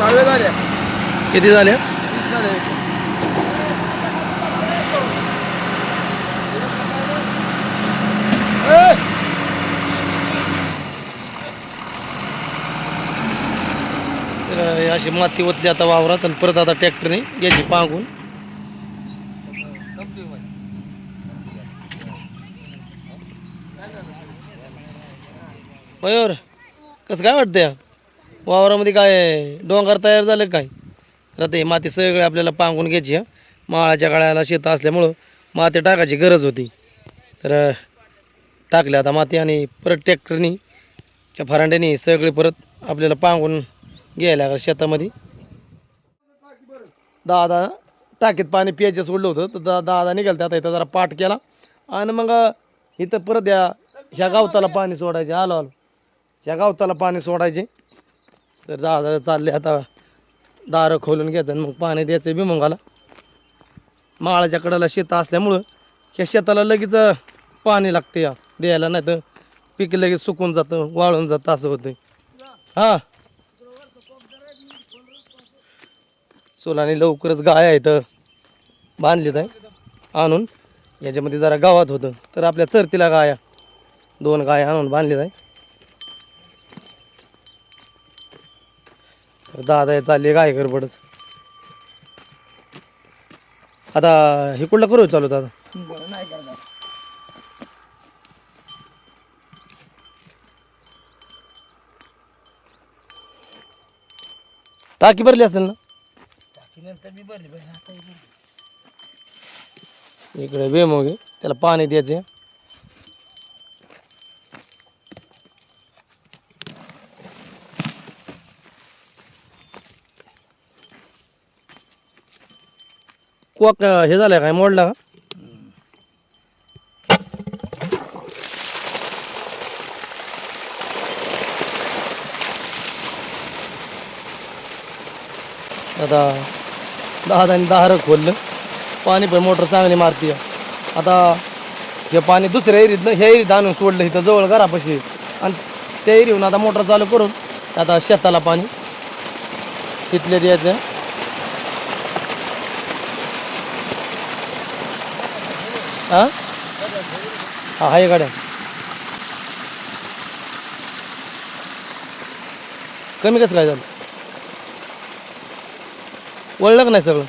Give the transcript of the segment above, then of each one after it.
सहाव्या झाल्या किती झाल्या तीस झाल्या एकूण. ए! तर हे अशी माती ओतली आता वावरात आणि परत आता ट्रॅक्टरने याची पांगून. मयूर कसं काय वाटतं या वावरामध्ये काय डोंगर तयार झालं काय? तर ते माती सगळे आपल्याला पांगून घ्यायची माळाच्या काळाला शेतं असल्यामुळं माती टाकायची गरज होती. तर टाकली आता माती आणि परत ट्रॅक्टरनी त्या फरांड्यानी सगळे परत आपल्याला पांगून घ्यायला लागलं शेतामध्ये. दादा टाकीत पाणी प्यायचं सोडलं होतं तर दा दादा निघाल आता इथं जरा पाठ केला. आणि मग इथं परत या ह्या गावताला पाणी सोडायचे. आलो आलो. ह्या गावताला पाणी सोडायचे. तर दादा चालले आता. दारं खोलून घ्यायचं आणि मग पाणी द्यायचं बिमंगाला माळाच्या कडेला शेतं असल्यामुळं ह्या शेताला लगेच पाणी लागते या द्यायला नाही तर पीक लगेच सुकून जातं वाळून जातं असं होतं हां. सोलाने लवकरच गाय आहेत बांधलीत आहे. आणून याच्यामध्ये जरा गावात होतं. तर आपल्या चरतीला गाया दोन गाय आणून बांधलीत आहे. दादा हे चालली काय गडबडच आता हे कुठला करू चालू दादा नाही करणार. टाकी भरली असेल ना इकडे मी भरली भरली. इकडे बेमोगे त्याला पाणी द्यायचे कोक हे झालं काय मोडला का? आता दहा आणि दहा खोललं. पाणी पण मोटर चांगली मारते आता हे पाणी दुसऱ्या एरीतनं ह्या एरीत आणून सोडलं इथं जवळ घरापाशी. आणि त्या एरीहून आता मोटर चालू करून आता शेताला पाणी तिथले द्यायचं. हा? हा आहे गाड्या. कमी कसं काय झालं? वळलं का नाही सगळं?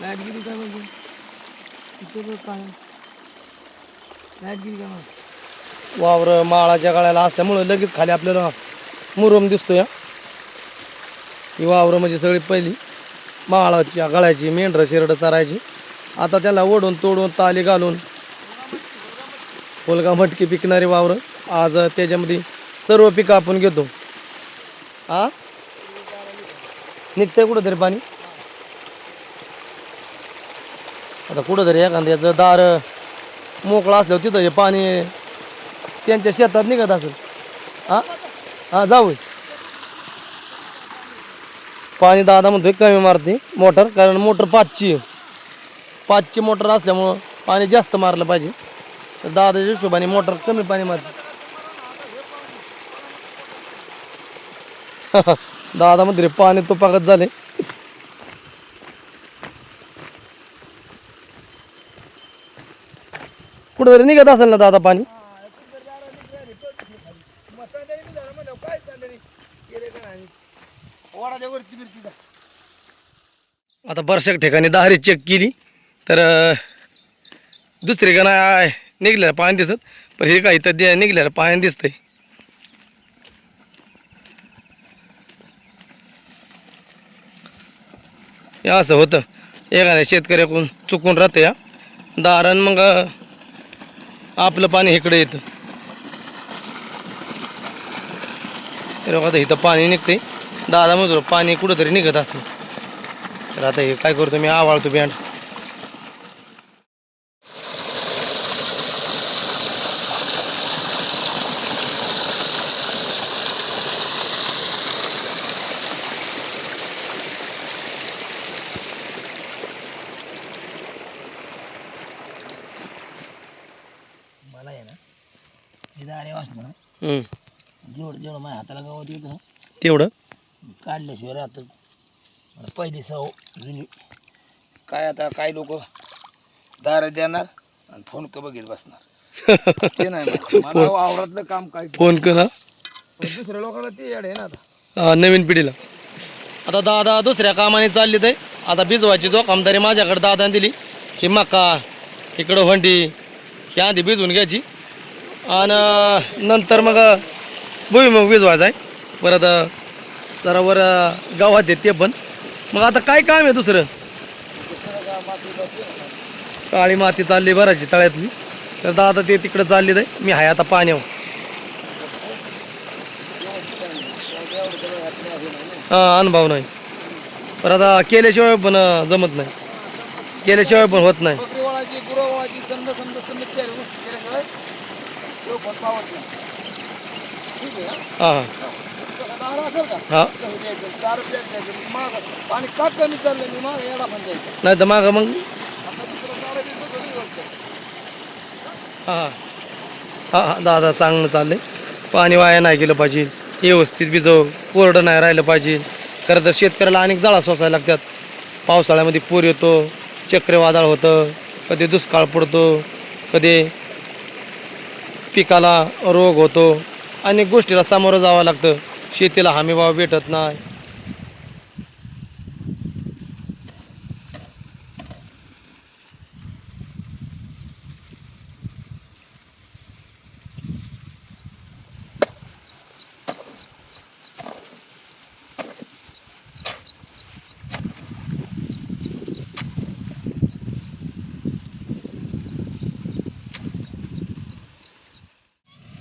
लाइट गेली काय म्हणजे? बघ काय लाइट गेली का मग? वावर माळाच्या गळ्याला असल्यामुळं लगेच खाली आपल्याला मुरुम दिसतो या ही वावरं म्हणजे सगळी पहिली माळाच्या गळ्याची मेंढरं शिरडं चरायची. आता त्याला ओढून तोडून ताली घालून फुलगा मटकी पिकणारी वावरं. आज त्याच्यामध्ये सर्व पिकं आपण घेतो. हा निघतंय कुठं तरी पाणी? आता कुठं तरी एखाद्याचं दार मोकळं असल्यावर तिथं हे पाणी त्यांच्या शेतात निघत असेल. हा हा जाऊ पाणी दादा म्हणतोय कमी मारते मोटर कारण मोटर पाचची आहे. पाचची मोटर असल्यामुळं पाणी जास्त मारलं पाहिजे. तर दादाच्या हिशोबाने मोटर कमी पाणी मारते दादा म्हणते रे पाणी तुपाकत झाले. कुठं तरी निघत असेल ना दादा पाणी? आता बऱ्याचशा ठिकाणी दारी चेक केली. तर दुसरे दुसरी का नाही निघलेलं पाणी दिसत पण हे काही तर दे- निघलेलं पाणी दिसतंय. हे असं होतं. एखाद्या शेतकऱ्याकडून चुकून राहतं या दारण मग आपलं पाणी इकडे येतं. तर आता इथं पाणी निघते दादा मजूर पाणी कुठंतरी निघत असेल. तर आता हे काय करतो मी आवाळतो बँड मला आहे ना हे दारे वास म्हणा हम्म. जेवढं जेवढं माझ्या हाताला गवत येतं ना तेवढं? काढल्याशिवाय राहतात मला पहिली सव जुनी. काय आता काय लोक दार देणार आणि फोन क बघित बसणार. ते नाही मला. वावरातलं काम काय फोन करा. दुसऱ्या लोकांना ते येड आहे ना आता. हा, नवीन पिढीला. आता दादा दुसऱ्या कामाने चालले ते आता भिजवायची जो कामदारी माझ्याकडे दादाने दिली. ही मका इकडं भंडी ही आधी भिजवून घ्यायची. आणि नंतर मग भुईमुग भिजवायचा आहे. परत जरा वर गावात आहे ते पण. मग आता काय काम आहे दुसरं? काळी माती चालली भरायची तळ्यातली. तर दादा ते तिकडं चालली आहे मी आहे आता पाण्यावर. हा अनुभव नाही. पण आता केल्याशिवाय पण जमत नाही. केल्याशिवाय पण होत नाही. हा? हा. नाही तर मागं मग. हा हा. हा दादा सांगणं चाललंय. पाणी वाया नाही गेलं पाहिजे. व्यवस्थित भिजव कोरडं नाही राहिलं पाहिजे. खरं तर शेतकऱ्याला अनेक जाळा सोसायला लागतात. पावसाळ्यामध्ये पूर येतो चक्रीवादळ होतं कधी दुष्काळ पडतो कधी पिकाला रोग होतो. अनेक गोष्टीला सामोरं जावं लागतं. शेतीला हमीभाव भेटत नाही.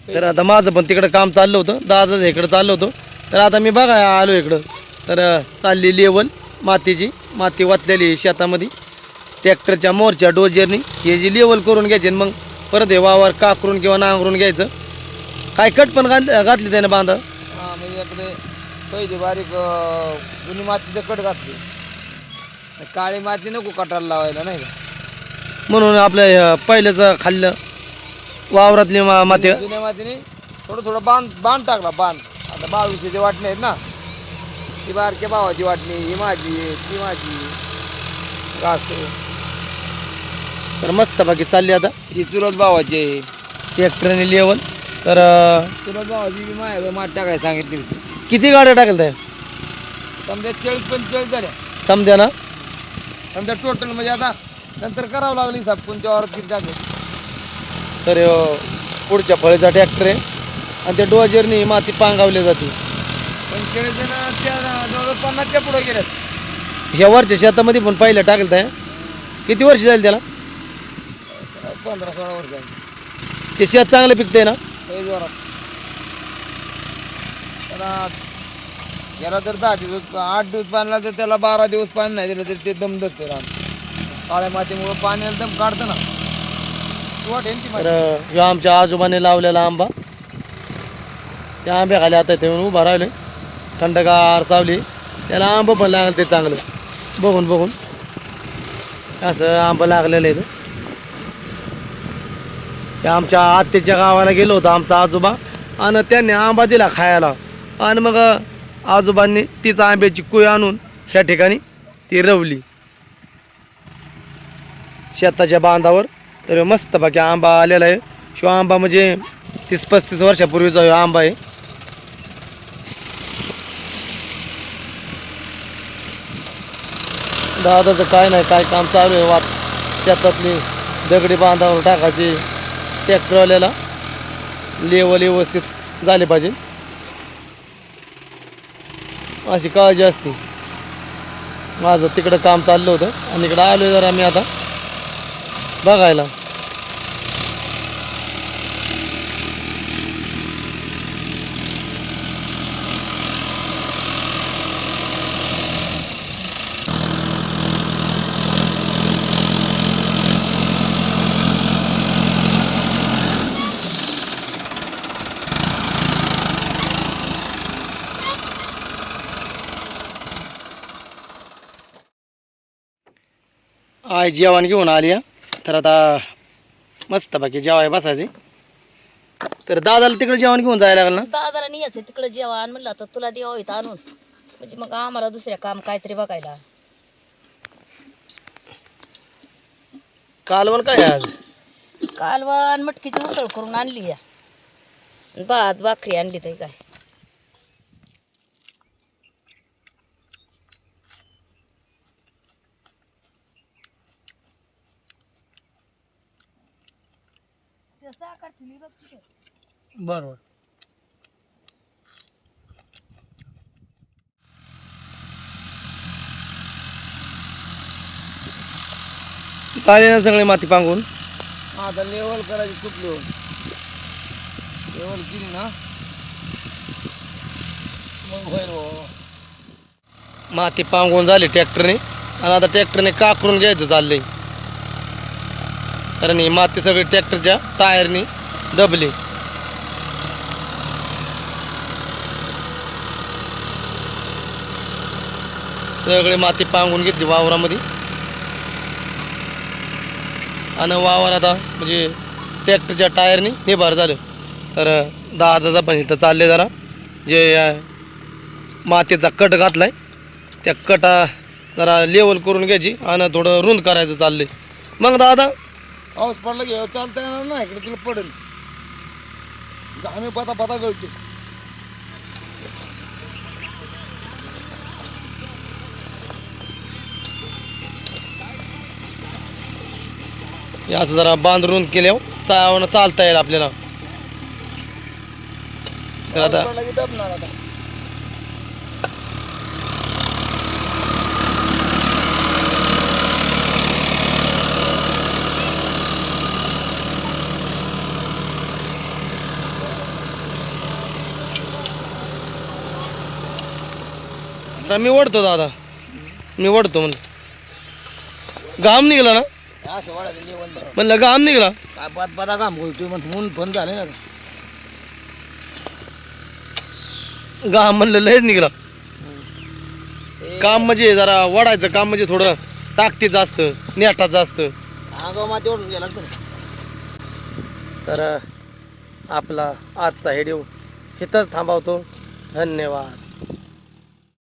तर आता माझं पण तिकडं काम चाललं होतं दादाचं इकडं चाललं होतं. तर आता मी बघा आलो इकडं. तर चालली लेवल मातीची. माती वाचलेली शेतामध्ये. ट्रॅक्टरच्या मोरच्या डोजरनी हे जी लेवल करून घ्यायची आणि मग परत हे वावर काकरून किंवा नांगरून घ्यायचं. काय कट पण घाल घातली त्याने बांधा. हा म्हणजे इकडे पहिली बारीक जुनी मातीचं कट घातली. काळी माती नको कटाला लावायला नाही का? म्हणून आपलं हे पहिल्याचं खाल्लं. वावरातली मा माती. जुन्या मातीने थोडं थोडं बांध बांध टाकला बांध. आता बावीसची वाटणी आहेत ना ती बारक्या भावाची वाटणी ही माझी आहे, ती माझी घास तर मस्त बाकी चालली आता. ही चुलत भावाची आहे. ट्रॅक्टरने लेवल तर अं, चुलत भावाची बी माझ्या माठ टाकायला सांगितली होती. किती गाड्या टाकेल त्या? समजा चाळीस पंचेचाळीस झाल्या. समजा ना. समजा टोटल म्हणजे आता नंतर करावं लागली साहेब कोणत्या वावरात किती टाकेल. तर अं, पुढच्या फळीचा ट्रॅक्टर आहे. आणि त्या डोजरनी माती पांगावली जाते. पंचेचाळीस जण त्या जवळ पन्नासच्या पुढे गेल्यात. ह्या वरच्या शेतामध्ये पण पहिलं टाकेल त्या किती वर्ष जाईल त्याला? पंधरा सोळा वर्ष झाली. ते शेत चांगलं पिकतंय ना? लय जोरात. त्याला याला जर दहा दिवस आठ दिवस पाणी लागतं त्याला बारा दिवस पाणी नाही दिलं तरी ते दम धरते रान. काळ्या मातीमुळे पाण्याला दम काढतं ना. वाटेल ती तर ह्यो आमच्या आजोबाने लावलेला आंबा. त्या आंब्याखाली आता ते उभा राहिले. थंडगार सावली. त्याला आंबं पण लागलं ते चांगलं. बघून बघून. असं आंबं लागलेलं आहे ते आमच्या आत्याच्या गावाला गेलो होतो आमचा आजोबा. आणि त्यांनी आंबा दिला खायला. आणि मग आजोबांनी तीच आंब्याची कुई आणून ह्या ठिकाणी ती रवली. शेताच्या बांधावर. तर मस्त बाकी आंबा आलेला आहे. शिव आंबा म्हणजे तीस पस्तीस वर्षापूर्वीचा आंबा आहे. दादाचं काय नाही काय काम चालू आहे वा शेतातली दगडी बांधावर टाकायची ट्रॅक्टरवाल्याला लेवल व्यवस्थित झाले पाहिजे. अशी काळजी असते. माझं तिकडं काम चाललं होतं आणि इकडं आलो जरा मी आता बघायला. आई जेवण घेऊन आली. तर आता मस्त बाकी जेवाय बसायचे. तर दादाला तिकडे जेवण घेऊन जायला लागलं ना? दादाला नाही यायचं तिकडे जेवण म्हणलं आता तुला देवा इथं आणून. म्हणजे मग आम्हाला दुसऱ्या काम काहीतरी बघायला. कालवण काय आहे आज? कालवान मटकीची उसळ करून आणली या भात भाकरी आणली तरी काय. बरोबर. चालेल ना सगळे माती पांगून? आता लेवल करायची कुठली लेवल केली ना? मग होईल बुवा. माती पांगून झाली ट्रॅक्टरने आणि आता ट्रॅक्टरने काकरून घ्यायचं चाललंय. कारण ही माती सगळी ट्रॅक्टरच्या टायरनी दबली. सगळी माती पांगून घेतली वावरामध्ये. आणि वावर आता म्हणजे ट्रॅक्टरच्या टायरनी निभार झालं. तर दहा दादाचा पण इथं चालले जरा. जे मातीचा कट घातलाय त्या कटा जरा लेवल करून घ्यायची आणि थोडं रुंद करायचं चाललंय. मग दादा? पाऊस पडला की चालता येणार ना इकडे तुला पडेल. आम्ही पता पता गळतो असं जरा बांधरून केल्यावर चावणं चालता येईल आपल्याला. तर आता मी ओढतो दादा. मी ओढतो म्हणलं. घाम निघला ना? असं वाढायचं. म्हणलं घाम निघला. काय पात पाता काम करतोय मग म्हणून पण झाले ना घाम म्हणलं लयच निघला. काम म्हणजे जरा वडायचं काम म्हणजे थोडं ताकदीचं असतं नेटाचं असतं. अंगावर माती ओढून गेला तर तर आपला आजचा व्हिडिओ इथंच थांबवतो. धन्यवाद.